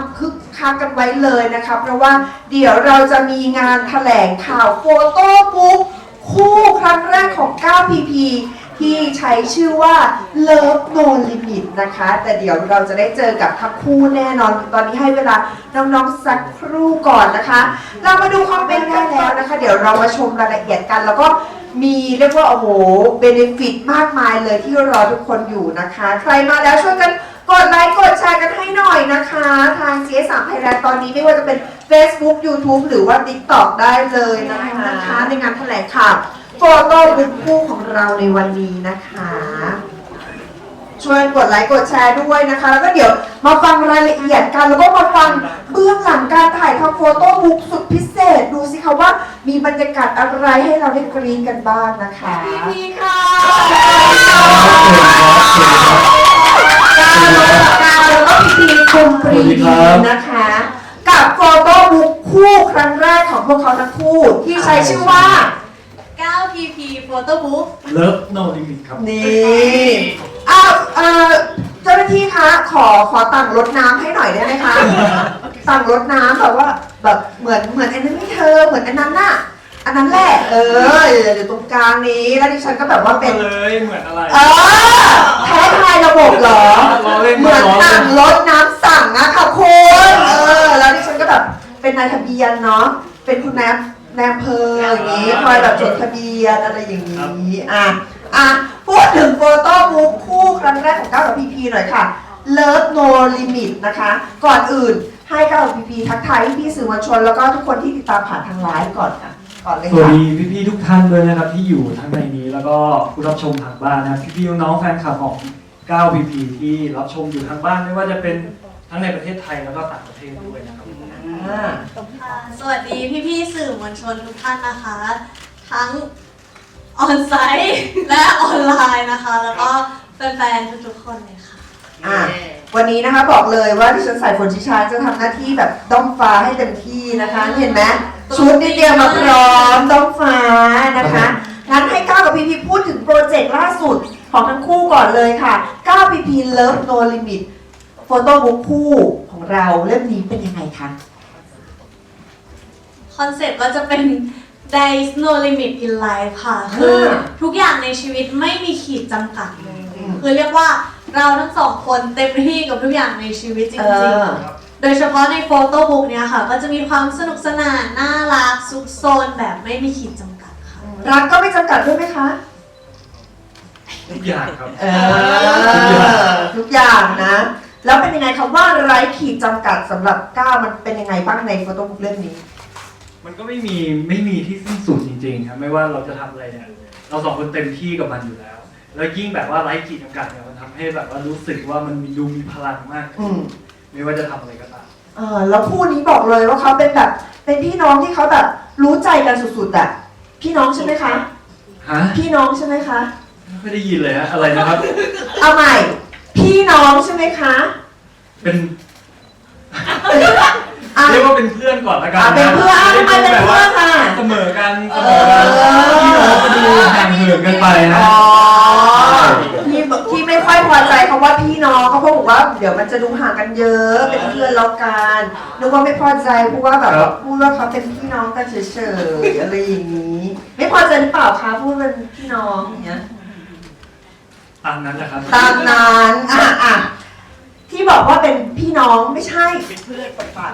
ความคึกคักกันไว้เลยนะคะ เพราะว่าเดี๋ยวเราจะมีงานแถลงข่าวโฟโต้บุ๊กคู่ครั้งแรกของ 9PP ที่ใช้ชื่อว่า Love No Limit นะคะ แต่เดี๋ยวเราจะได้เจอกับทั้งคู่แน่นอน ตอนนี้ให้เวลาน้องๆสักครู่ก่อนนะคะ เรามาดูความเป็นได้แล้วนะคะ เดี๋ยวเรามาชมรายละเอียดกันแล้วก็มีเรียกว่า โอ้โห เบนฟิตมากมายเลยที่รอทุกคนอยู่นะคะ ใครมาแล้วช่วยกัน กดไลค์กดแชร์กันให้หน่อยนะคะ ทาง CS3 Thailand ตอนนี้ไม่ว่าจะเป็น Facebook YouTube หรือว่า TikTok ได้เลยนะคะ ในงานแถลงข่าวโฟโต้บุ๊กคู่ของเราในวันนี้นะคะ ช่วยกดไลค์กดแชร์ด้วยนะคะ แล้วก็เดี๋ยวมาฟังรายละเอียดกัน แล้วก็มาฟังเบื้องหลังการถ่ายทำโฟโต้บุ๊กสุดพิเศษ ดูสิคะว่ามีบรรยากาศอะไรให้เราได้กรี๊ดกันบ้างนะคะพี่ค่ะ กาวแล้วก็พี่พีคุมปรีดีนะคะ กับโฟโต้บุ๊กคู่ครั้งแรกของพวกเขาทั้งคู่ที่ใช้ชื่อว่า 9 pp photo book เลิฟโนลิมิตครับ นี่อ้าวเอ่อเจ้าหน้าที่คะขอขอตังรถน้ำให้หน่อยได้ไหมคะ ตังรถน้ำแบบว่าแบบเหมือนเหมือนอันนั้นไม่เธอเหมือนอันนั้นน่ะ อันนั้นแหละ เอออยู่ตรงกลางนี้ แล้วดิฉันก็แบบว่าเป็น เลยเหมือนอะไร เออแท้ทายระบบเหรอ ล้อเล่นเหมือนล้อเล่นตังรถน้ำสั่งอะค่ะคุณ เออ แล้วดิฉันก็แบบเป็นนายทะเบียนเนาะ เป็นคุณนายนายอำเภออย่างนี้คอยแบบจดทะเบียนอะไรอย่างนี้ อะ อะ พูดถึงโฟโต้บุ๊กคู่ครั้งแรกของก้าวกับพีพีหน่อยค่ะ Love No Limit นะคะ ก่อนอื่นให้ก้าวกับพีพีทักทายพี่ๆสื่อมวลชน แล้วก็ทุกคนที่ติดตามผ่านทางไลฟ์ก่อนค่ะ ก่อนเลยสวัสค่ะดีพี่ๆทุกท่านด้วยนะครับที่อยู่ทั้งในนี้แล้วก็ผู้รับชมทางบ้านนะครับพี่ๆน้องๆแฟนคลับของ 9 PP ที่รับชมอยู่ทางบ้านไม่ว่าจะเป็นทั้งในประเทศไทยแล้วก็ต่างประเทศด้วยนะครับอ่าค่ะสวัสดีพี่ๆสื่อมวลชนทุกท่านนะคะ ทั้งออนไซต์และออนไลน์นะคะ แล้วก็แฟนๆทุกๆคนเลยค่ะ อะวันนี้นะคะบอกเลยว่าดิฉันสายฝนชิชาจะทำหน้าที่แบบด้อมฟ้าให้เต็มที่นะคะเห็นไหมชุดนี่เตรียมมาพร้อมด้อมฟ้านะคะงั้นให้ก้าวกับพีพีพูดถึงโปรเจกต์ล่าสุดของทั้งคู่ก่อนเลยค่ะก้าวพีพี Love No Limit โฟโต้บุ๊กคู่ของเราเล่มนี้เป็นยังไงคะ คอนเซ็ปต์ก็จะเป็น there is no limit in life ค่ะ คืออ่าทุกอย่างในชีวิตไม่มีขีดจำกัดเลย อืม คือเรียกว่า เราทั้งสองคนเต็มที่กับทุกอย่างในชีวิตจเอริงอ ๆ โดยเฉพาะในโฟโต้บุ๊กเนี่ยค่ะ ก็จะมีความสนุกสนาน น่ารักซุกซนแบบไม่มีขีดจำกัดค่ะ รักก็ไม่จำกัดด้วยไหมคะ ทุกอย่างครับ เออ ทุกอย่างนะ แล้วเป็นยังไงคำว่าไร้ขีดจำกัดสำหรับก้าวมันเป็นยังไงบ้างในโฟโต้บุ๊กเล่มนี้ มันก็ไม่มีไม่มีที่สิ้นสุดจริงๆครับไม่ว่าเราจะทำอะไรเนี่ยเราสองคนเต็มที่กับมันอยู่แล้ว แล้วยิ่งแบบว่าไร้ขีดจำกัดเนี่ยมันทำให้แบบว่ารู้สึกว่ามันดูมีพลังมากอืขึ้นมไม่ว่าจะทำอะไรก็ตาม เออแล้วคู่นี้บอกเลยว่าเขาเป็นแบบ เป็นพี่น้องที่เขาแบบรู้ใจกันสุดๆอะพี่น้องใช่ไหมคะ ฮะ พี่น้องใช่ไหมคะ ไม่ค่อยได้ยินเลยฮะ อะไรนะครับ เอาใหม่ พี่น้องใช่ไหมคะ เป็น อะ เรียกว่าเป็นเพื่อนก่อนละกัอะนเป็นเพื่อนอะทำไมเป็นเพื่อนอะ เสมอกันเสมอกันเออพี่น้องก็ดูห่างเหินกันไปนะ อ๋อที่ที่ไม่ค่อยพอใจเขาว่าพี่น้องเขาบอกว่าเดี๋ยวมันจะดูห่างกันเยอะเป็นเพื่อนแล้วกันนึกว่าไม่พอใจเพราะว่าแบบครับ พูดว่าเขาเป็นพี่น้องกันเฉยๆอะไรอย่างนี้ ไม่พอใจหรือเปล่าคะพูดเป็นพี่น้องอย่างเงี้ย ตามนั้นแหละครับ ตามนั้นอะอะ ที่บอกว่าเป็นพี่น้องไม่ใช่เป็นเพื่อนปัด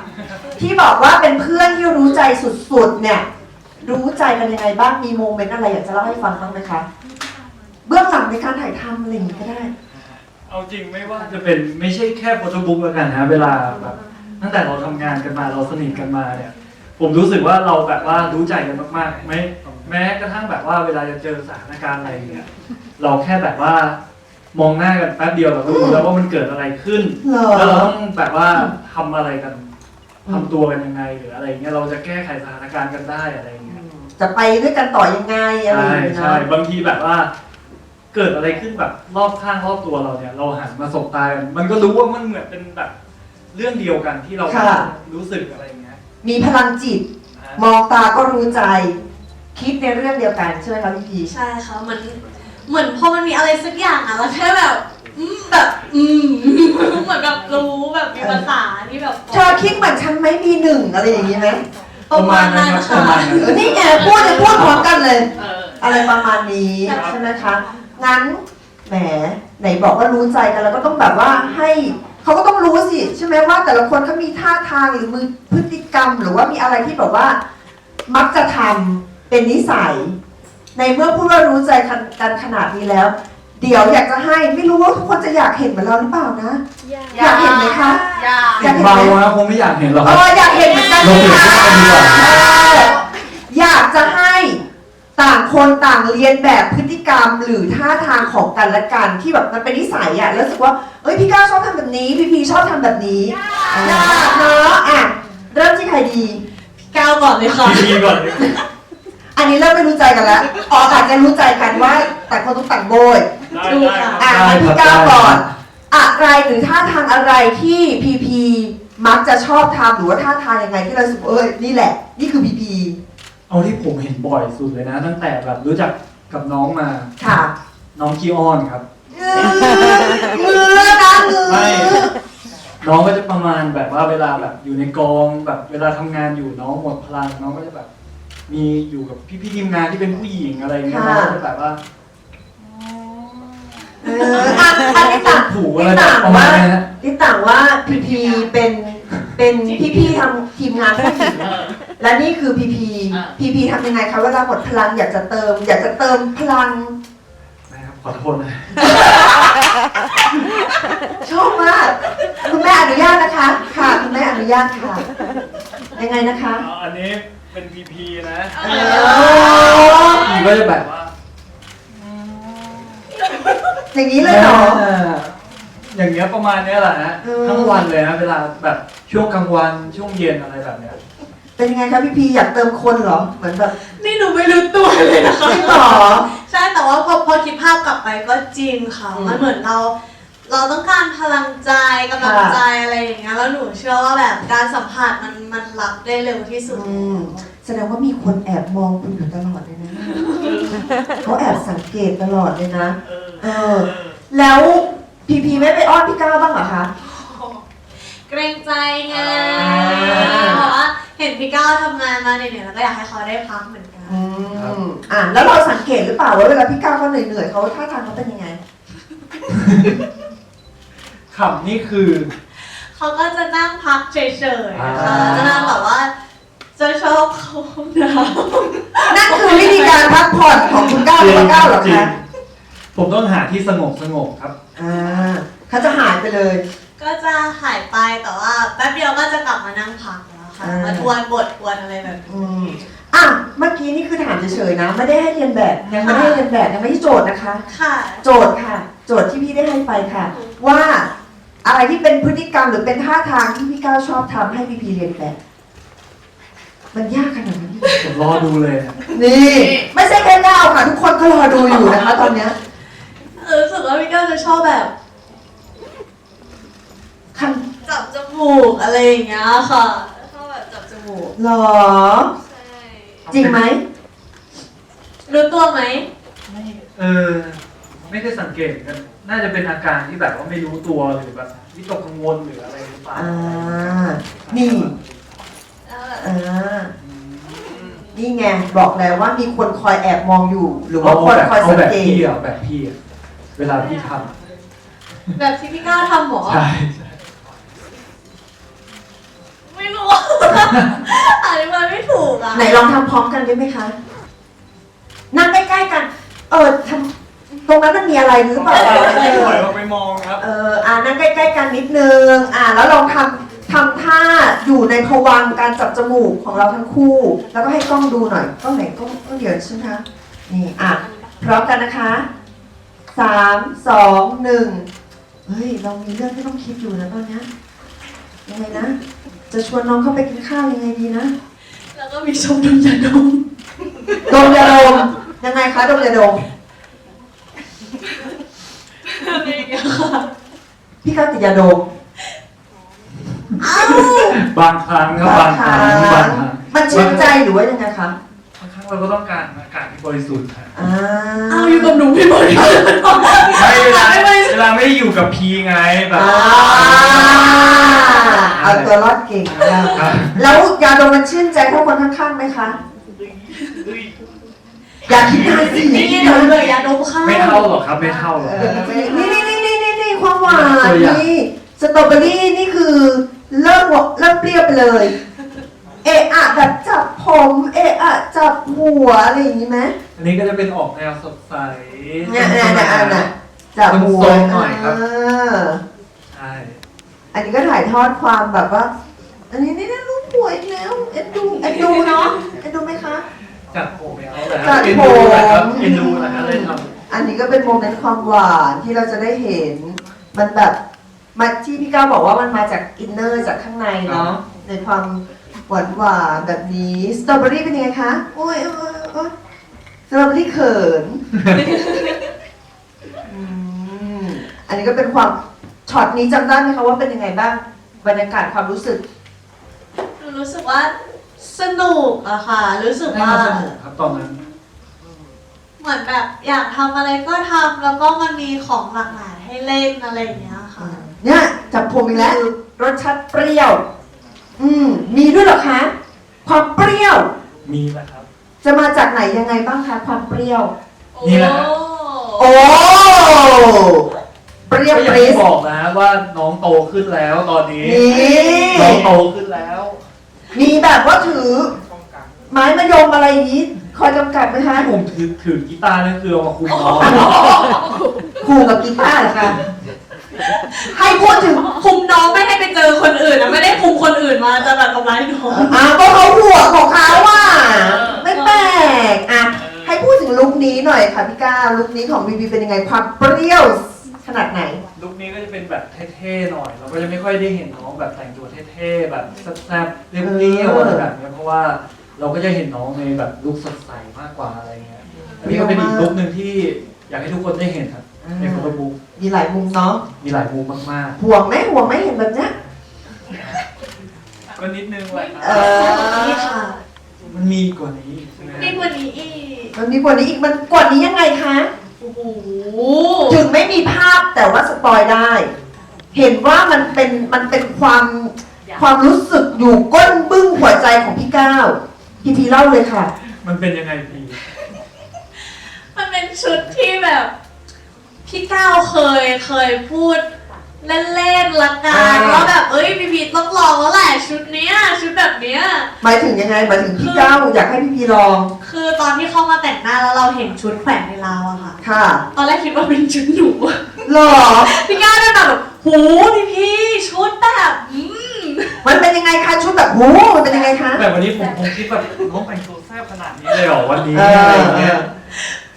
ที่บอกว่าเป็นเพื่อนที่รู้ใจสุดๆ เนี่ย รู้ใจกันยังไงบ้างมีโมเมนต์อะไรอยากจะเล่าให้ฟังบ้างไหมคะเบื้องหลังในการถ่ายทำอะไรอย่างนี้ก็ได้ เอาจริงไม่ว่าจะเป็นไม่ใช่แค่โฟโต้บุ๊กแล้วกันนะเวลาแบบตั้งแต่เราทำงานกันมาเราสนิทกันมาเนี่ย ผมรู้สึกว่าเราแบบว่ารู้ใจกันมากๆไม่แม้กระทั่งแบบว่าเวลาจะเจอสถานการณ์อะไรเนี่ย เราแค่แบบว่า มองหน้ากันแป๊บเดียวเราก็รู้แล้วว่ามันเกิดอะไรขึ้น เหรอ แล้วเราต้องแบบว่าทำอะไรกันอืมทำตัวกันยังไงหรืออะไรเงี้ยเราจะแก้ไขสถานการณ์กันได้อะไรเงี้ยจะไปด้วยกันต่อยังไงอะไรอใช่ย่างนี้ใช่เนาะบางทีแบบว่า เกิดอะไรขึ้นแบบรอบข้างรอบตัวเราเนี่ย เราหันมาสบตากันมันก็รู้ว่ามันเหมือนเป็นแบบ เรื่องเดียวกันที่เรารู้สึกอะไรเงี้ยมีพลังจิตนะมองตาก็รู้ใจ คิดในเรื่องเดียวกันใช่ไหมคะพี่พีช ใช่ค่ะเหมือน เหมือนพอมันมีอะไรสักอย่างอะเราแค่แบบอืมแบบอืมเหมือนแบบรู้แบบมีภาษาที่แบบเธอคิดเหมือนฉันไหมมีหนึ่งอะไรอย่างนี้ไหมประมาณนั้นปค่ะระมาณนั้น เออนี่ไงพูดเลยพูดพร้อมกันเลย เอออะไรประมาณนี้ครับใช่ไหมคะ งั้นแหมไหนบอกว่ารู้ใจกันแล้วก็ต้องแบบว่าให้เขาก็ต้องรู้สิใช่ไหมว่า แต่ละคนเขามีท่าทางหรือมือพฤติกรรม หรือว่ามีอะไรที่แบบว่า มักจะทำเป็นนิสัย ในเมื่อพูดว่ารู้ใจกันขนาดนี้แล้ว เดี๋ยวอยากจะให้ไม่รู้ว่าทุกคนจะอยากเห็นเหมือนเราหรือเปล่านะ อยากเห็นไหมคะ อยากอยากเห็นเบาไหมนะคงไม่อยากเห็นหรอกเอครับออยากเห็นเหมือนกันลงค่ะไปดูกันดีกว่าเอออยากจะให้ต่างคนต่างเรียนแบบพฤติกรรมหรือท่าทางของกันและกันที่แบบมันเป็นนิสัยอะแล้วรู้สึกว่าเอ้ยพี่ก้าวชอบทำแบบนี้พี่พีชอบทำแบบนี้อยากเนาะอะเริ่มที่ใครดี ก้าวก่อนเลยค่ะ ดีก่อนดี อันนี้เริ่มไม่รู้ใจกันแล้วอ๋ออาจจะรู้ใจกันว่าแต่างคนต้องแต่างโบย ได้ดูได้ค่ะอะได้งั้นคพี่รับก้าวได้ก่อนครับอะไรหรือท่าทางอะไรที่พีพีมักจะชอบทำหรือว่าท่าทางยังไงที่เรารู้สึกว่าเอ้ยนี่แหละ นี่คือพีพีเอาที่ผมเห็นบ่อยสุดเลยนะ ตั้งแต่แบบรู้จักกับน้องมาค่ะน้องขี้อ้อนครับ เออมือนะมือไม่ น้องก็จะประมาณแบบว่าเวลาแบบอยู่ในกองแบบเวลาทำงานอยู่น้องหมดพลังน้องก็จะแบบ มีอยู่กับพี่ๆทีมงานที่เป็นผู้หญิงอะไรเงี้ยน้องก็จะแบบว่าเอออะอันนี้ต่างผูอะไรนี่แบบต่างประมาว่าณนี้ฮะนี่ต่างว่าพีพีเป็นเป็นพี่พี่ๆทำทีมงานผู้หญิงเออและนี่คือพีพีอ่า พีพีทำยังไงคะเวลาหมดพลังอยากจะเติม อยากจะเติมพลัง นะครับขอโทษนะชอบมาก คุณแม่อนุญาตนะคะ ค่ะ คุณแม่อนุญาตค่ะ ยังไงนะคะอันนี้ เป็นพีพีนะเออพีก็จะแบบว่าอย่างนี้เลยเหรออย่างเงี้ยประมาณเนี้ยแหละฮะเออ ทั้งวันเลยนะเวลาแบบช่วงกลางวันช่วงเย็นอะไรแบบเนี้ยเป็นยังไงคะพี่พีอยากเติมคนเหรอ เหมือนแบบนี่หนูไม่รู้ตัวเลยนะคะจริงเหรอใช่แต่ว่าพอพอคิดภาพกลับไปก็จริงค่ะอืมมันเหมือนเรา เราต้องการพลังใจกำลังใจอะไรอย่างเงี้ยแล้วหนูเชื่อว่าแบบการสัมผัสมันมันรับได้เร็วที่สุด อืมแสดงว่ามีคนแอบมองคุณอยู่ตลอดเลยนะ เขาแอบสังเกตตลอดเลยนะ เออเออแล้วพีพีไม่ไปอ้อนพี่ก้าวบ้างเหรอคะ เกรงใจไงอ่าเพราะว่าเห็นพี่ก้าวทำงานมาเหนื่อยๆแล้วก็อยากให้เขาได้พักเหมือนกัน อืมอะแล้วเราสังเกตหรือเปล่าว่าเวลาพี่ก้าวเขาเหนื่อยๆเขาท่าทางเขาเป็นยังไง ขำนี่คือ เขาก็จะนั่งพักเฉยๆนะคะอ่า จะนั่งแบบว่าจะชอบเขาหนาวนั่นคือวิธีการพักผ่อนของคุณก้าวหรือว่าก้าวเหรอจริงคะผมต้องหาที่สงบสงบครับ อ่าเขาจะหายไปเลยก็จะหายไปแต่ว่าแป๊บเดียวก็จะกลับมานั่งพักแล้วค่ะอ่าม มาทวนบททวนอะไรแบบนี้ อืมอะเมื่อกี้นี่คือถามเฉยๆนะ ไม่ได้ให้เรียนแบบยังไม่ได้ให้เรียนแบบยังไม่ใช่โจทย์นะคะ ค่ะ โจทย์ค่ะ โจทย์ที่พี่ได้ให้ไปค่ะ ว่า อะไรที่เป็นพฤติกรรมหรือเป็นท่าทางที่พี่ก้าวชอบทำให้พี่พีเรียนแบบ มันยากขนาดนั้นเลยผมรอดูเลยนะนี่ ไม่ใช่แค่ก้าวค่ะ ทุกคนก็รอดูอยู่นะคะ ตอนเนี้ยเออรู้สึกว่าพี่ก้าวจะชอบแบบคันจับจมูกอะไรอย่างเงี้ยค่ะชอบแบบจับจมูกหรอ ใช่จริงไหม รู้ตัวไหมไม่เออไม่ได้สังเกตกัน น่าจะเป็นอาการที่แบบว่าไม่รู้ตัวหรือแบบวิตกกังวลหรืออะไรหรือเปล่าอ่านี่แล้วแบบอ่าอืมนี่ไงบอกแล้วว่ามีคนคอยแอบมองอยู่ หรือว่าเอาคนแบบคอยเอาสังแบบเกตพี่อะแบบพี่อะเวลาพี่ทแบบที่พี่ก้าวทำหมอำใช่ใช่ไม่รู้ อธิบายไม่ถูกอะไหนลองทำพร้อมกันได้ไหมคะ นั่งใกล้ๆกันเออทำต รงนั้นมันมีอะไรหรือเปล่าไม่ไหวเราไปมองครับ เอออ่านั่งใกล้ๆกันนิดนึง อ่า แล้วลองทำทำท่าอยู่ในภวังค์การจับจมูกของเราทั้งคู่ แล้วก็ให้กล้องดูหน่อยกล้องไหนกล้องกล้องเดี๋ยวใช่ไหมคะนี่อะพร้อมกันนะคะสามสองหนึ่งเฮ้ยเรามีเรื่องที่ต้องคิดอยู่นะตอนเนี้ยยังไงนะ จะชวนน้องเข้าไปกินข้าวยังไงดีนะแล้วก็มีชมดมยาดมดมยาดมยังไงคะดมยาดม อะไรอย่างเงี้ยค่ะพี่ก้าวติดยาดมบางครั้งครับบางครั้งบางครั้งมันชื่นใจหรือว่ายังไงคะบางครั้งเราก็ต้องการอากาศที่บริสุทธิ์ฮะอ่าเอาอยู่กับหนูพี่บอลไม่เวลาไม่ไม่เวลาไม่ได้อยู่กับพีไงแบบอ่าเอาตัวรอดเก่งแล้วแล้วยาดมมันชื่นใจเท่าคนข้างๆไหมคะ อยากคิดนานสินี่เดี๋ยวเลยยาดมข้าวไม่เท่าหรอกครับไม่เท่าหรอกเออนี่นี่นี่นี่นี่นี่ความหวานตัวอย่าง นี่สตรอเบอรี่นี่คือเริ่มหวานเริ่มเปรี้ยวไปเลย เอะอะแบบจับผมเอะอะจับหัวอะไรอย่างนี้ไหมอันนี้ก็จะเป็นออกแนวสดใส เนี่ยเนี่ยเนี่ยอันน่ะจับหัวทรงๆหน่อยครับ เออใช่อันนี้ก็ถ่ายทอดความแบบว่า อันนี้นี่นะรูปหัวอีกแล้วเอ็นดูเอ็นดูเนาะเอ็นดูไหมคะ จัดผมแล้วแหละจัดเอ็นผดูมนะครับเอ็นดูนะครับได้ทำอันนี้ก็เป็นโมเมนต์ความหวานที่เราจะได้เห็น มันแบบมาที่พี่ก้าวบอกว่ามันมาจากอินเนอร์จากข้างในเนาะในความหวานหวานๆแบบนี้สตรอเบอรี่เป็นยังไงคะโอ้ยโอ้ยโอ้ยสตรอเบอรี่เขินอืมอันนี้ก็เป็นความช็อตนี้จำได้ไหมคะว่าเป็นยังไงบ้างบรรยากาศความรู้สึก หนูรู้สึกว่า สนุกอะค่ะ รู้สึกได้ว่า มาสนุกครับตอนนั้น เหมือนแบบอยากทำอะไรก็ทำแล้วก็มันมีของหลากหลายให้เล่นอะไรอย่างเงี้ยค่ะ เนี่ยจับผมอีกแล้วรสชาติเปรี้ยว อืม มีด้วยเหรอคะ ความเปรี้ยว มีแหละครับ จะมาจากไหนยังไงบ้างคะ ความเปรี้ยว นี่แหละโอ้โอ้เปรี้ยวก็อปย่างรี๊ที่ดบอกนะว่าน้องโตขึ้นแล้วตอนนี้ นี่น้องโตขึ้นแล้ว มีแบบว่าถือ ไม้มะยมอะไรอย่างนี้ คอยกำกับไหมคะที่ผมถือถือกีตาร์นั่นคือเอามาคุมน้องคู่กับกีตาร์เหรอคะให้พูดถึงคุมน้องไม่ให้ไปเจอคนอื่นนะไม่ได้คุมคนอื่นมาจะแบบทำร้ายน้อง อ่าก็เขาหัวของเขาอะไม่แปลกอะให้พูดถึงลุคนี้หน่อยค่ะพี่ก้าวลุคนี้ของบีบีเป็นยังไงความเปรี้ยว ขนาดไหน ลุคนี้ก็จะเป็นแบบเท่ๆหน่อย เราก็จะไม่ค่อยได้เห็นน้องแบบแต่งตัวเท่ๆแบบแซ่บๆเรียวๆอะไรแบบเนี้ยเพราะว่าเราก็จะเห็นน้องในแบบลุคสดใสมากกว่าอะไรเงี้ยอันนี้ก็เป็นอีกลุคหนึ่งที่อยากให้ทุกคนได้เห็นครับในโฟโต้บุ๊กมีหลายมุมเนาะมีหลายมุมมากห่วงไหมห่วงไหมเห็นแบบเนี้ยๆ ก็นิดนึงแหละคเอรับอนี่ค่ะมันมีกว่านี้ใช่ไหมนี่กว่านี้อีก มันมีกว่านี้อีกมันกว่านี้ยังไงคะ โอ้โหถึงไม่มีภาพแต่ว่าสปอยได้ เห็นว่ามันเป็นมันเป็นความความรู้สึกอยู่ก้นบึ้งหัวใจของพี่ก้าวพี่พีเล่าเลยค่ะ มันเป็นยังไงพี่มันเป็นชุดที่แบบ พี่ก้าวเคยเคยพูด เล่นๆละกันอ่าว่าแบบเอ้ยพี่พีต้องลองแล้วแหละชุดเนี้ยชุดแบบเนี้ย หมายถึงยังไงหมายถึงพี่ก้าวอยากให้พี่พีลอง คือตอนที่เข้ามาแต่งหน้าแล้วเราเห็นชุดแขวนในราวอะค่ะ ค่ะตอนแรกคิดว่าเป็นชุดหนูหรอพี่ก้าวได้มาแบบโหพี่พี่ชุดแบบอืมมันเป็นยังไงคะชุดแบบโหมันเป็นยังไงคะแต่วันนี้ผมคงคิดแบบน้องแต่งตัวแซ่บขนาดนี้เลยเหรอวันนี้เออะไรออย่างเงี้ย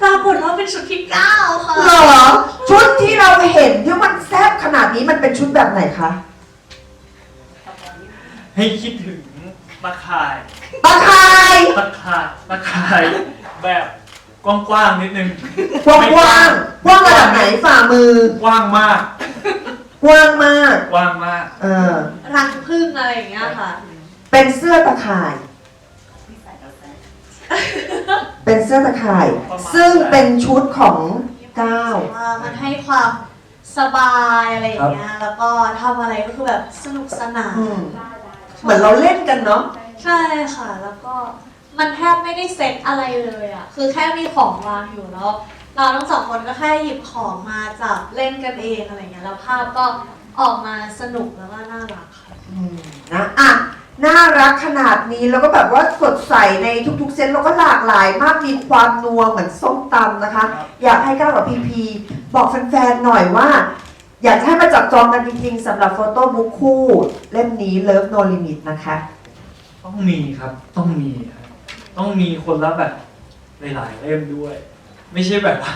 ปรากฏว่าเป็นชุดพี่ก้าวค่ะ หรอชุดที่เราเห็นที่มันแซ่บขนาดนี้มันเป็นชุดแบบไหนคะให้คิดถึงตะข่ายตาคายตะข่ายตะข่ายแบบกว้างๆนิดนึงกว้างกว้างกว้างระดับไหนฝ่ามือ กว้างมาก กว้างมาก กว้างมาก เออ รังพึ่งอะไรอย่างเงี้ยค่ะ เป็นเสื้อตะข่าย เป็นเสื้อตะข่าย ซึ่งเป็นชุดของก้าวว่ามันให้ความสบายอะไรอย่างเงี้ย แล้วก็ทำอะไรก็คือแบบสนุกสนานอืม เหมือนเราเล่นกันเนาะ ใช่ค่ะ แล้วก็มันแทบไม่ได้เซ็ตอะไรเลยอะคือแค่มีของวางอยู่แล้ว เราทั้งสองคนก็แค่หยิบของมาจับเล่นกันเองอะไรเงี้ย แล้วภาพก็ออกมาสนุกแล้วก็น่ารักค่ะ อืมนะอะ น่ารักขนาดนี้แล้วก็แบบว่าสดใสในทุกๆ เซนแล้วก็หลากหลายมากมีความนัวเหมือนส้มตำนะคะ อยากให้ก้าวกับพีพีบอกแฟนๆหน่อยว่า อยากให้มาจับจองกันจริงๆสำหรับโฟโต้บุ๊คคู่เล่มนี้ Love No Limit นะคะ ต้องมีครับต้องมีครับต้องมีคนละแบบหลายๆเล่มด้วย ไม่ใช่แบบว่า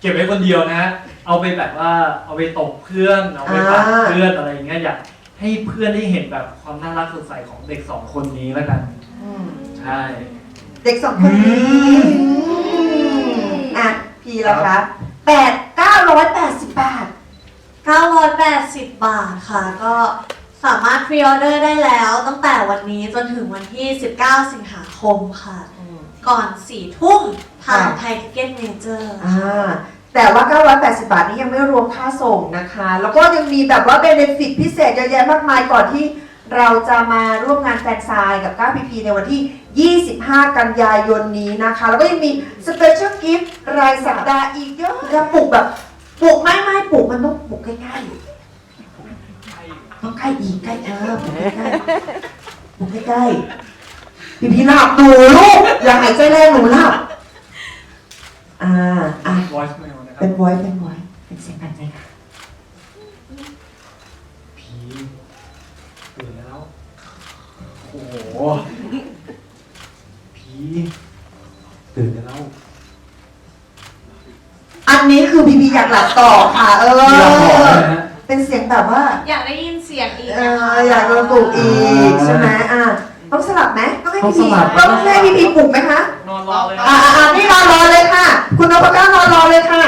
เก็บไว้คนเดียวนะฮะเอาไปแบบว่าเอาไปตบเพื่อนเอาไปฝากเพื่อนอะไรอย่างเงี้ยอยาก ให้เพื่อนได้เห็นแบบความน่ารักสดใสของเด็กสองคนนี้แล้วกัน อืมใช่ เด็กสองคนนี้อืมอะ พีละคะแปดเก้าร้อยแปดสิบบาท 980 บาทค่ะ ก็สามารถพรีออเดอร์ได้แล้ว ตั้งแต่วันนี้จนถึงวันที่ 19 สิงหาคมค่ะ ก่อนสี่ทุ่มทางค่ะ ไทยทิเก็ตเมเจอร์ อ่า แต่ว่า 980 บาทนี้ยังไม่รวมค่าส่งนะคะ แล้วก็ยังมีแบบว่าเบเนฟิตพิเศษเยอะแยะมากมายก่อนที่เราจะมาร่วมงานแฟนซายกับ 9PP ในวันที่ 25 กันยายนนี้นะคะ แล้วก็ยังมีสเปเชียลกิฟต์รายสัปดาห์อีกเยอะจะปลูกแบบปลูกไม่ไม่ปลูกมันต้องปลูกใกล้ๆต้องใกล้อีกใกล้เออปลูกใกล้ๆปลูกใกล้ๆพี่พี่หลับหนูลูกอย่าหายใจแรงหนูหลับอ่าอะ voice mail นะครับเป็น voice เป็น voice เป็นเสียงกันใจค่ะผีตื่นแล้ว โอ้โหผีตื่นแล้ว อันนี้คือพีพีอยากหลับต่อค่ะ เออ ที่เราบอกนะฮะเป็นเสียงแบบว่า อยากได้ยินเสียงอีกเอนะคะออยากโดนปลุกอีกใช่ไหมอะ ต้องสลับไหมต้องให้ต้องพีสพีลับต้องให้พีพีปลุกไหมคะนอนรอเลยอะอะอะนี่รอรอเลยค่ะ คุณนพก้านอนรอเลยค่ะ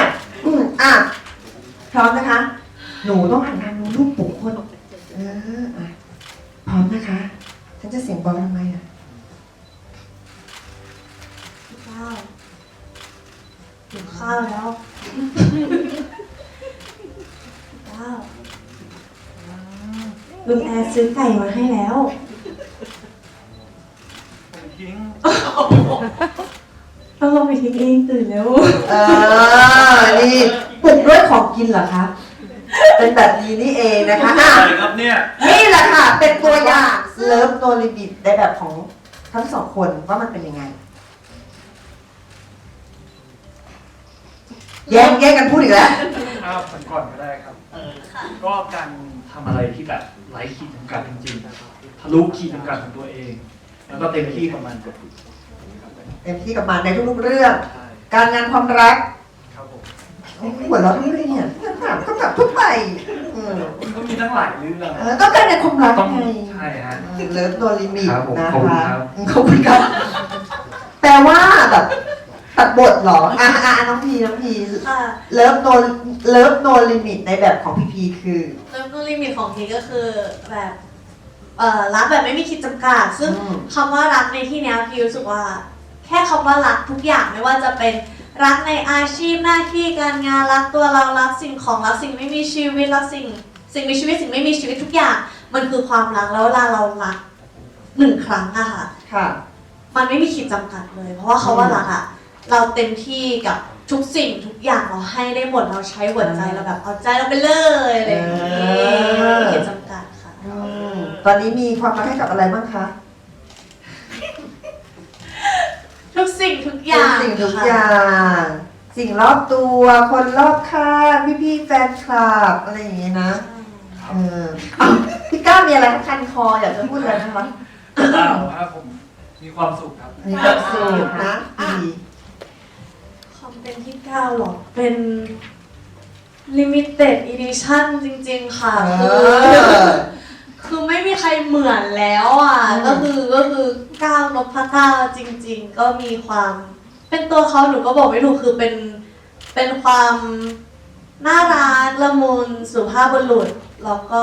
อืมอะพร้อมนะคะ หนูต้องหันทางนู้นลูกปลุกคนเอออะพร้อมนะคะฉันจะเสียงเบาทำไมอะข้าวหิวข้าวแล้วข้าวลุงแอร์ซื้อไก่มาให้แล้ว ทิ้ง ต้องลงไปทิ้งเองตื่นแล้วเออ นี่ปลุกด้วยของกินเหรอคะ เป็นแบบนี้นี่เองนะคะอะอะไรครับเนี่ย นี่แหละค่ะ เป็นตัวอย่างเลิฟโนลิมิตในแบบของทั้งสองคนว่ามันเป็นยังไง แย่งแย่งกันพูดอีกแล้วอ้าวผมก่อนก็ได้ครับก็การทำอะไรที่แบบไร้ขีดจำกัดจริงๆทะลุขีดจำกัดของตัวเอง แล้วก็เต็มที่กับมันเต็มที่กับมันในทุกๆเรื่องใช่การงานความรักครับผมหัวเราะทุกเรื่องเนี่ยคำถามคำถามทั่วไปอืมมันก็มีตั้งหลายเรื่องเออต้องการในความรักต้องไงใช่ฮะ เลิฟโนลิมิตครับผมนะขอบคุณคะครับ ขอบคุณครับแปลว่าแบบตัดบทเหรออะอะน้องพีน้องพีค่ะเลิฟโนเลิฟโนลิมิตในแบบของพีพีคือ เริ่มต้นลิมิตของพีก็คือแบบ เอ่อรักแบบไม่มีขีดจำกัด ซึ่งอืม คำว่ารักในที่เนี้ยพีรู้สึกว่า แค่คำว่ารักทุกอย่างไม่ว่าจะเป็นรักในอาชีพหน้าที่การงานรักตัวเรารักสิ่งของรักสิ่งไม่มีชีวิตรักสิ่ง สิ่งมีชีวิตสิ่งไม่มีชีวิตทุกอย่าง มันคือความรักแล้วเวลาเรารักหนึ่งครั้งอะค่ะ ค่ะ มันไม่มีขีดจำกัดเลย เพราะว่าเขาว่ารักอะเราเต็มที่กับทุกสิ่งทุกอย่างเราให้ได้หมดเราใช้หัวใจเราแบบเอาใจเราไปเลยอะไรอย่างนี้เออ ไม่มีขีดจำกัดค่ะอืม ตอนนี้มีความรักให้กับอะไรบ้างคะทุกสิ่งทุกอย่างเป็นสิ่งทุกค่ะอย่างสิ่งรอบตัวคนรอบข้างพี่พี่ๆแฟนคลับอะไรอย่างงี้นะเอออ้าวพี่ก้าวมีอะไรคันคออยากจะพูดอะไรไหมคะอ้าวครับผมมีความสุขครับ มีความสุขนะดีความเป็นที่เก้าหรอ เป็น limited edition จริง ๆ ค่ะ เอคืออ คือไม่มีใครเหมือนแล้วอะอืมก็คือก็คือก้าวนพเก้าจริง ๆ ก็มีความ เป็นตัวเขาหนูก็บอกไม่ถูกคือเป็นเป็นความน่ารักละมุนสุภาพบุรุษแล้วก็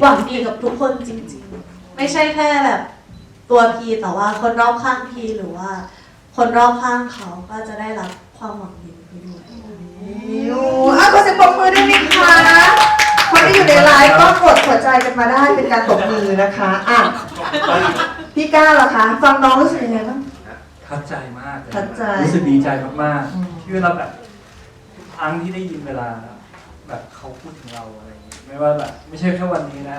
หวังดีกับทุกคนจริง ๆ ไม่ใช่แค่แบบ ตัวพีแต่ว่าคนรอบข้างพีหรือว่า คนรอบข้างเขาก็จะได้รับความหวังดีไปด้วยอยู่อะขอเสียงปรบมือด้วยนะคะ คนที่อยู่ในไลฟ์ก็กดหัวใจกันมาได้เป็นการตบมือนะคะอะพี่ก้าวล่ะคะ ฟังน้องรู้สึกยังไงบ้าง ทัดใจมากเลยทัดใจรู้สึกดีใจมากอืม ๆที่เวลาแบบทุกครั้งที่ได้ยินเวลา แบบเขาพูดถึงเราอะไรอย่างเงี้ยไม่ว่าแบบไม่ใช่แค่วันนี้นะ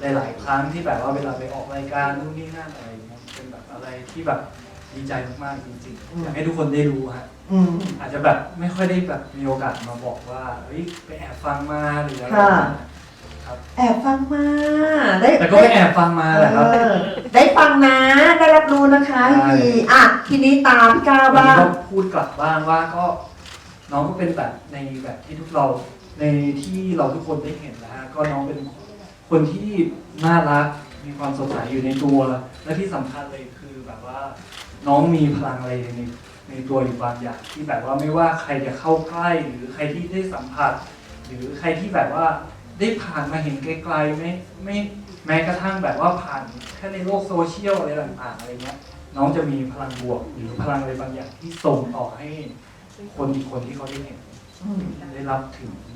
หลาย ๆ ครั้งที่แบบว่าเวลาไปออกรายการนู่นนี่นั่นอะไรอย่างเงี้ยเป็นแบบอะไรที่แบบ ดีใจมากๆจริงๆ อยากให้ทุกคนได้รู้ฮะอืม อาจจะแบบไม่ค่อยได้แบบมีโอกาสมาบอกว่าเฮ้ยไปแอบฟังมาหรืออะไรค่ะ ครับแอบฟังมาได้แต่ก็ไปแอบฟังมาแหละครับ เออได้ฟังนะ ได้รับรู้นะคะพี่ใช่พีอะทีนี้ตามพี่ก้าววันบ้านี้ง ก็พูดกลับบ้างว่าก็น้องก็เป็นแบบในแบบที่ทุกเราในที่เราทุกคนได้เห็นนะฮะก็น้องเป็นคนที่น่ารักมีความสดใสอยู่ในตัว และที่สำคัญเลยคือแบบว่า น้องมีพลังอะไรในในตัวอยู่บางอย่างที่แบบว่าไม่ว่าใครจะเข้าใกล้หรือใครที่ได้สัมผัส หรือใครที่แบบว่าได้ผ่านมาเห็นไกลๆไม่ไม่แม้กระทั่งแบบว่าผ่านแค่ในโลกโซเชียลอะไรต่างๆอะไรเงี้ยน้องจะมีพลังบวกหรือพลังอะไรบางอย่างที่ส่งต่อให้คนอีกคนที่เขาได้เห็นอืมได้รับถึงจริง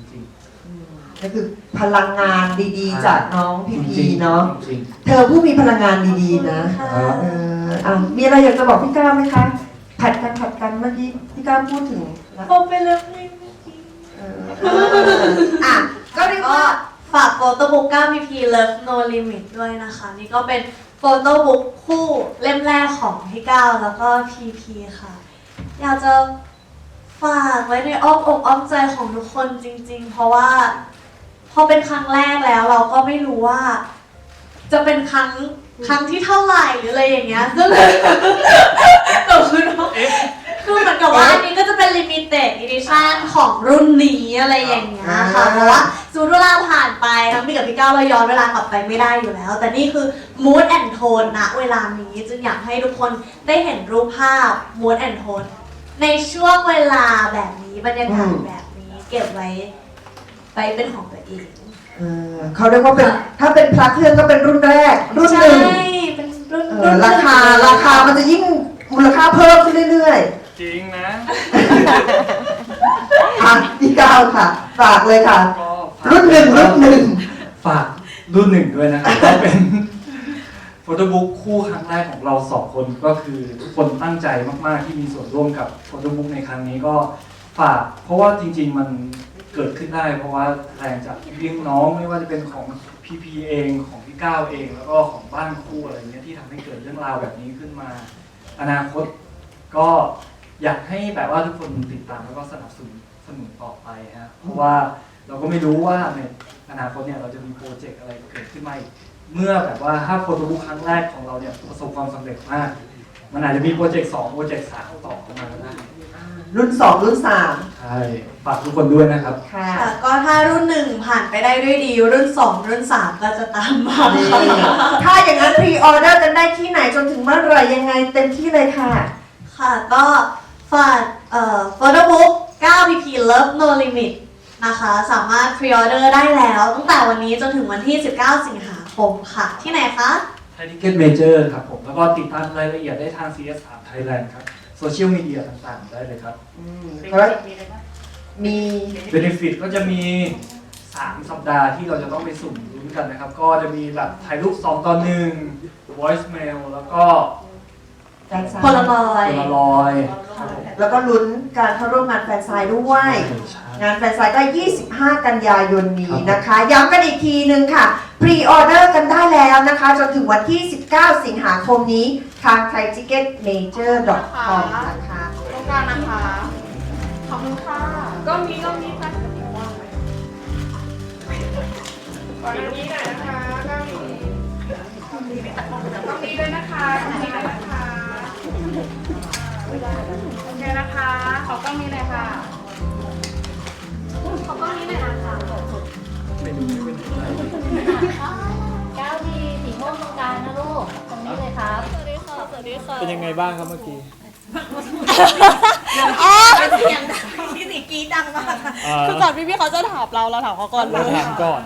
ก็คือพลังงานดีๆ จากน้องพีๆพีจริงๆเนาะจริงเธอผู้มีพลังงานดีๆนะค่ะเอออะมีอะไรอยากจะบอกพี่ก้าวไหมคะผัดกันผัดกันเมื่อกี้พี่ก้าวพูดถึงแล้วผมไปเลยไม่เมื่อกี้ เอออะก็เรียกก็ว่า ฝากโฟโต้บุ๊ก9 PP Love No Limit ด้วยนะคะ นี่ก็เป็นโฟโต้บุ๊กคู่เล่มแรกของพี่ก้าวแล้วก็ PP ค่ะ อยากจะฝากไว้ในอ้อมอกอ้อมใจของทุกคนจริงๆ เพราะว่า พอเป็นครั้งแรกแล้วเราก็ไม่รู้ว่า จะเป็นครั้งครั้งที่เท่าไหร่หรืออะไรอย่างเงี้ยซึ่งหนูคือน้องคือเหมือนกับว่าอันนี้ก็จะเป็น limited edition ของรุ่นนี้อะไรอย่างเงี้ยค่ะเพราะว่าสูตรเวลาผ่านไปทั้งพี่กับพี่ก้าวเราย้อนเวลากลับไปไม่ได้อยู่แล้ว แต่นี่คือ mood and tone ณเวลานี้จึงอยากให้ทุกคนได้เห็นรูปภาพ mood and tone ในช่วงเวลาแบบนี้บรรยากาศแบบนี้เก็บไว้ ไปเป็นของตัวเอง เออเขาเรียกว่าเป็นถ้าเป็นพระเครื่องก็เป็นรุ่นแรก รุ่นหใช่นึ่งเป็นรุ่นเอรุ่อนราคาราคามันจะยิ่งมูลค่าเพิ่มขึ้นเรื่อยจริงนะ ๆอะพี่ก้าวค่ะฝากเลยค่ะ ก็ฝากรุ่นหนึ่งรุ่นหนึ่งฝากรุ่นหนึ่งด้วยนะครับก็เป็นโฟโต้บุ๊กคู่ครั้งแรกของเราสองคนก็คือทุกคนตั้งใจมาก ๆ ที่มีส่วนร่วมกับโฟโต้บุ๊กในครั้งนี้ก็ฝากเพราะว่าจริง ๆ มัน เกิดขึ้นได้เพราะว่าแรงจากพี่น้องไม่ว่าจะเป็นของพี่พีเองของพี่ก้าวเอง แล้วก็ของบ้านคู่อะไรเงี้ยที่ทำให้เกิดเรื่องราวแบบนี้ขึ้นมา อนาคตก็อยากให้แบบว่าทุกคนติดตามแล้วก็สนับสนุนสนุนต่อไปฮะเพราะว่าเราก็ไม่รู้ว่าในอนาคตเนี่ยเราจะมีโปรเจกต์อะไรเกิดขึ้นมาอีกเมื่อแบบว่าถ้าโฟโต้บุ๊กครั้งแรกของเราเนี่ยประสบความสำเร็จมาก มันอาจจะมีโปรเจกต์สองโปรเจกต์สามต่อเข้ามาก็ได้ รุ่นสองรุ่นสามใช่ฝากทุกคนด้วยนะครับ ค่ะ ค่ะก็ถ้ารุ่นหนึ่งผ่านไปได้ด้วยดี รุ่นสองรุ่นสามก็จะตามมานี่ถ้าอย่างนั้นพรีออเดอร์กันได้ที่ไหนจนถึงเมื่อไหร่ยังไงเต็มที่เลยค่ะ ค่ะก็ฝากเอ่อโฟโต้บุ๊ก9 PP Love No Limit นะคะ สามารถพรีออเดอร์ได้แล้ว ตั้งแต่วันนี้จนถึงวันที่ 19 สิงหาคมค่ะ ที่ไหนคะ ไทยทิเก็ตเมเจอร์ครับผม แล้วก็ติดตามรายละเอียดได้ทาง CS3 Thailand ครับ โซเชียลมีเดียต่างๆ ได้เลยครับ อืมเพราะมี Benefit ก็จะมี 3 สัปดาห์ที่เราจะต้องไปสุ่มลุ้นกันนะครับ ก็จะมีแบบถ่ายรูป 2 ต่อ 1 voice mail แล้วก็ การสร้างพลบอยโพลารอยด์ครับผมแล้วก็ลุ้นการเข้าร่วมงานแฟนไซน์ด้วยใช่งานแฟนไซน์ก็ 25 กันยายนนี้นะคะ ย้ำกันอีกทีนึงค่ะ พรีออเดอร์กันได้แล้วนะคะ จนถึงวันที่ 19 สิงหาคมนี้ทาง t h a i t i c k e t m a j o r c o m นะคะตรงกลางนะคะ ขอบคุณค่ะ ก็มีก็มีค่ะว่างไหมก่อนหน้านี้หน่อยนะคะก็มีต้องมีด้วยนะคะต้องมีด้วยนะคะ โอเคนะคะ ขอกล้องนี้เลยค่ะ ขอกล้องนี้หน่อยนะคะก้าวดีสีม่วงตรงกลางนะลูก ตรงนี้เลยครับเป็นยังไงบ้างครับเมื่อกี้พี่สีกีดังมากคือก่อนพี่พี่ๆเขาจะถามเราเราถามเขาก่อนเลเรายถามก่อน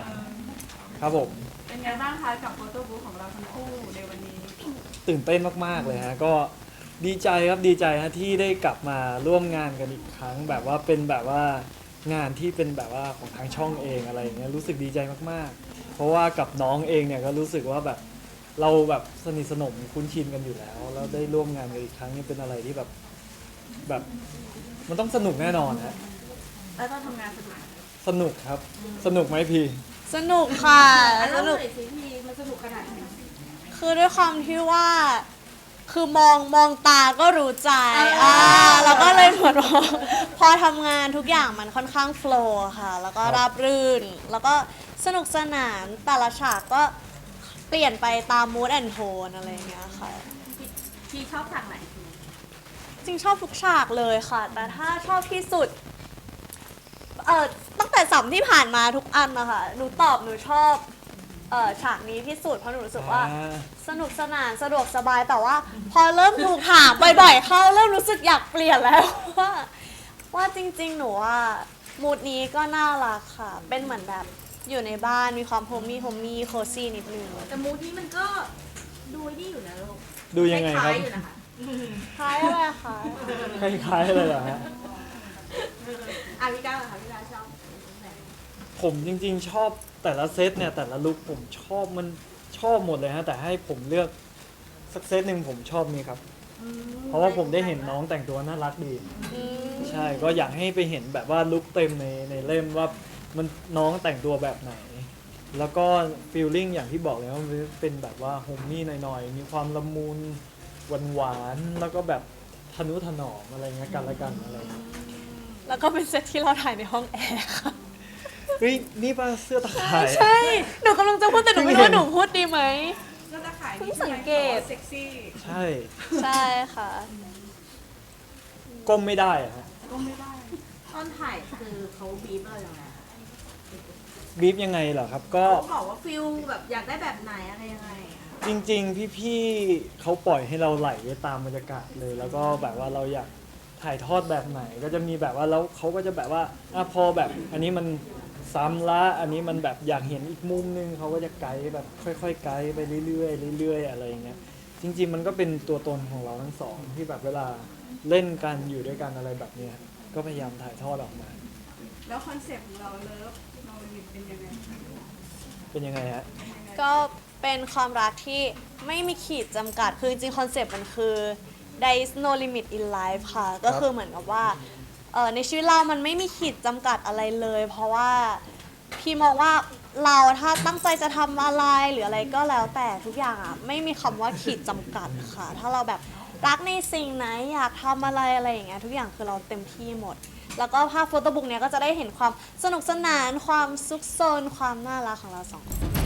ครับผม เป็นไงบ้างคะกับโฟโต้บุ๊กของเราทั้งคู่ในวันนี้ ตื่นเต้นมากๆเลยฮะ ก็ ดีใจครับดีใจฮะที่ได้กลับมาร่วมงานกันอีกครั้ง แบบว่าเป็นแบบว่างานที่เป็นแบบว่าของทางช่องเองอะไรอย่างเงี้ยรู้สึกดีใจมากๆ เพราะว่ากับน้องเองเนี่ยก็รู้สึกว่าแบบเราแบบสนิทสนมคุ้นชินกันอยู่แล้ว แล้วได้ร่วมงานกันอีกครั้งนี่เป็นอะไรที่แบบแบบมันต้องสนุกแน่นอนฮะแล้วก็ทำงานสนุกสนุกครับ สนุกไหมพี่ สนุกค่ะสสนุนุกกสิพี่มันสนุกขนาดไหนคือด้วยความที่ว่า คือมองมองตาก็รู้ใจอ่าแล้วก็เลยเหมือนว่าพอทำงานทุกอย่างมันค่อนข้างโฟล์ค่ะ แล้วก็ครับราบรื่น แล้วก็สนุกสนานแต่ละฉากก็เปลี่ยนไปตามมูดแอนโทนอะไรอย่างเงี้ยค่ะ พี่ชอบฉากไหนจริงชอบทุกฉากเลยค่ะ แต่ถ้าชอบที่สุด เอ่อตั้งแต่สัมที่ผ่านมาทุกอันนะคะหนูตอบหนูชอบ เอ่อฉากนี้ที่สุดเพราะหนูรู้สึกว่า อ่า สนุกสนานสะดวกสบายแต่ว่า พอเริ่มถูกถามบ่อยๆเข้าเริ่มรู้สึกอยากเปลี่ยนแล้วว่าว่าจริงๆ หนูว่ามูดนี้ก็น่ารักค่ะ เป็นเหมือนแบบอยู่ในบ้านมีความโฮมมี่โฮมมี่โคซี่นิดนึงแต่มูดนี้มันก็ดูนี่อยู่นะลูกดูยังไงครับ ล้ายๆอยู่นะคะคล้ายอะไรคะคล้ายๆเลยเหรอฮะ อะพี่ก้าวเหรอคะพี่ก้าวชอบผมจริงๆชอบ แต่ละเซตเนี่ยแต่ละลุคผมชอบมันชอบหมดเลยฮะแต่ให้ผมเลือกสักเซตหนึ่งผมชอบนี่ครับเพราะว่าผมได้เห็นน้องแต่งตัวน่ารักดี อืมใช่ก็อยากให้ไปเห็นแบบว่าลุคเต็มในในเล่มว่ามันน้องแต่งตัวแบบไหน แล้วก็ฟีลลิ่งอย่างที่บอกเลยว่ามันเป็นแบบว่าโฮมมี่หน่อยๆ มีความละมุนหวานหวานๆแล้วก็แบบทนุถนอมอะไรเงี้ยกันละกันอะไรเงี้ยแล้วก็เป็นเซตที่เราถ่ายในห้องแอร์ค่ะ เฮ้ยนี่ป่ะเสื้อตะข่าย ใช่ หนูกำลังจะพูดแต่หนูไม่รู้ว่าหนูพูดดีไหม ก็จะขายเพิ่งนี่สังเกต เซ็กซี่ใช่ใช่ค่ะ ก้มไม่ได้อะฮะก็ไม่ได้ตอนถ่ายคือเขาบีบเราอย่างไรบีบยังไงเหรอครับ ก็เขาบอกว่าฟิลแบบอยากได้แบบไหนอะไรยังไงอะจริงๆ พี่ๆเขาปล่อยให้เราไหลไปตามบรรยากาศเลย แล้วก็แบบว่าเราอยากถ่ายทอดแบบไหน ก็จะมีแบบว่าแล้วเขาก็จะแบบว่าอะพอแบบ อันนี้มัน ซ้ำละอันนี้มันแบบอยากเห็นอีกมุมนึงเขาก็จะไกด์แบบค่อยๆไกด์ไปเรื่อยๆเรื่อยๆอะไรอย่างเงี้ยจริง ๆ มันก็เป็นตัวตนของเราทั้งสองที่แบบเวลาเล่นกันอยู่ด้วยกันอะไรแบบเนี้ยก็พยายามถ่ายทอดออกมา แล้วคอนเซ็ปต์ของเราเลิฟเราเป็นยังไงเป็นยังไงฮะก็เป็นความรักที่ไม่มีขีดจำกัด คือจริงๆคอนเซปต์มันคือ there is no limit in life ค่ะ ก็คือเหมือนกับว่า เอ่อในชีวิตเรามันไม่มีขีดจำกัดอะไรเลย เพราะว่าพี่มองว่าเราถ้าตั้งใจจะทำอะไรหรืออะไรก็แล้วแต่ทุกอย่างอะไม่มีคำว่าขีดจำกัดค่ะ ถ้าเราแบบรักในสิ่งไหนอยากทำอะไรอะไรอย่างเงี้ยทุกอย่างคือเราเต็มที่หมด แล้วก็ภาพโฟโต้บุ๊กเนี้ยก็จะได้เห็นความสนุกสนานความซุกซนความน่ารักของเราสองคน